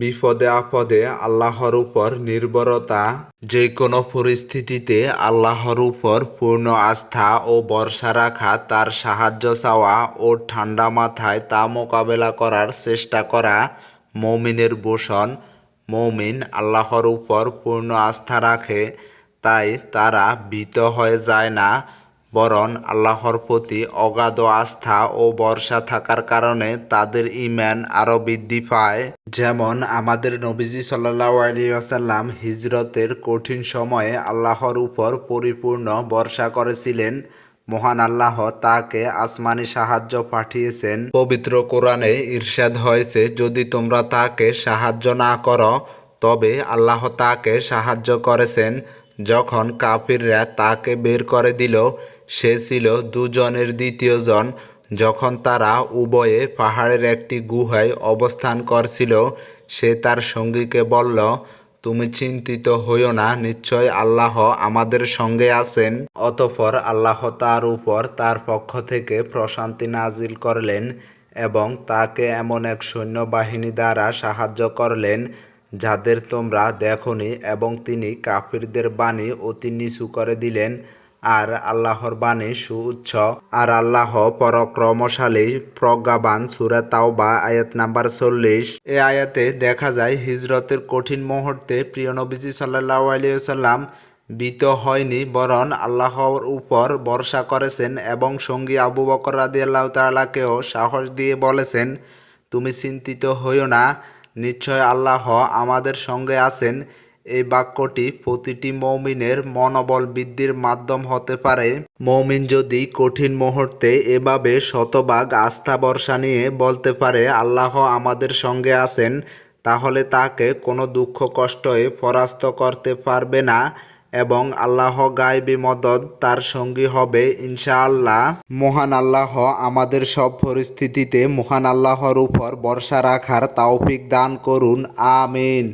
বিপদে আপদে আল্লাহর উপর নির্ভরতা যে কোনো পরিস্থিতিতে আল্লাহর উপর পূর্ণ আস্থা ও ভরসা রাখা, তার সাহায্য চাওয়া ও ঠান্ডা মাথায় তা মোকাবেলা করার চেষ্টা করা মমিনের ভূষণ মমিন আল্লাহর উপর পূর্ণ আস্থা রাখে, তাই তারা ভীত হয়ে যায় না। বরং আল্লাহর প্রতি অগাধ আস্থা ও ভরসা থাকার কারণে তাদের ইমান আরও বৃদ্ধি পায়। যেমন আমাদের নবীজি সাল্লাহ আলিয়াল্লাম হিজরতের কঠিন সময়ে আল্লাহর উপর পরিপূর্ণ ভরসা করেছিলেন। মহান আল্লাহ তাকে আসমানি সাহায্য পাঠিয়েছেন। পবিত্র কোরআনে ইরশাদ হয়েছে, যদি তোমরা তাকে সাহায্য না করো, তবে আল্লাহ তাকে সাহায্য করেছেন। যখন কাফিররা তাকে বের করে দিল সে ছিল দুজনের দ্বিতীয় জন। যখন তারা উভয়ে পাহাড়ের একটি গুহায় অবস্থান করছিল, সে তার সঙ্গীকে বলল, তুমি চিন্তিত হইও না, নিশ্চয় আল্লাহ আমাদের সঙ্গে আছেন। অতঃপর আল্লাহ তার উপর তার পক্ষ থেকে প্রশান্তি নাজিল করলেন এবং তাকে এমন এক সৈন্যবাহিনী দ্বারা সাহায্য করলেন, যাদের তোমরা দেখনি এবং তিনি কাফিরদের বাণী অতি নিচু করে দিলেন। আর আল্লাহর বাণী সুউচ্চ। আর আল্লাহ পরক্রমশালী, প্রজ্ঞাবান সুরা তাওবা, আয়াত নাম্বার চল্লিশ। এ আয়াতে দেখা যায়, হিজরতের কঠিন মুহূর্তে প্রিয় নবীজি সাল্লাহ আলিয়াল্লাম ভীত হয়নি, বরং আল্লাহর উপর ভরসা করেছেন এবং সঙ্গী আবু বকর রাদি আল্লাহ তালাকেও সাহস দিয়ে বলেছেন, তুমি চিন্তিত হইও না, নিশ্চয় আল্লাহ আমাদের সঙ্গে আছেন। এই বাক্যটি প্রতিটি মৌমিনের মনোবল বৃদ্ধির মাধ্যম হতে পারে। মৌমিন যদি কঠিন মুহূর্তে এভাবে শতভাগ আস্থা বর্ষা নিয়ে বলতে পারে, আল্লাহ আমাদের সঙ্গে আছেন তাহলে তাকে কোনো দুঃখ কষ্টে পরাস্ত করতে পারবে না এবং আল্লাহ গায়বী মদত তার সঙ্গী হবে ইনশাআল্লাহ। মহান আল্লাহ আমাদের সব পরিস্থিতিতে মহান আল্লাহর উপর ভরসা রাখার তৌফিক দান করুন। আমিন।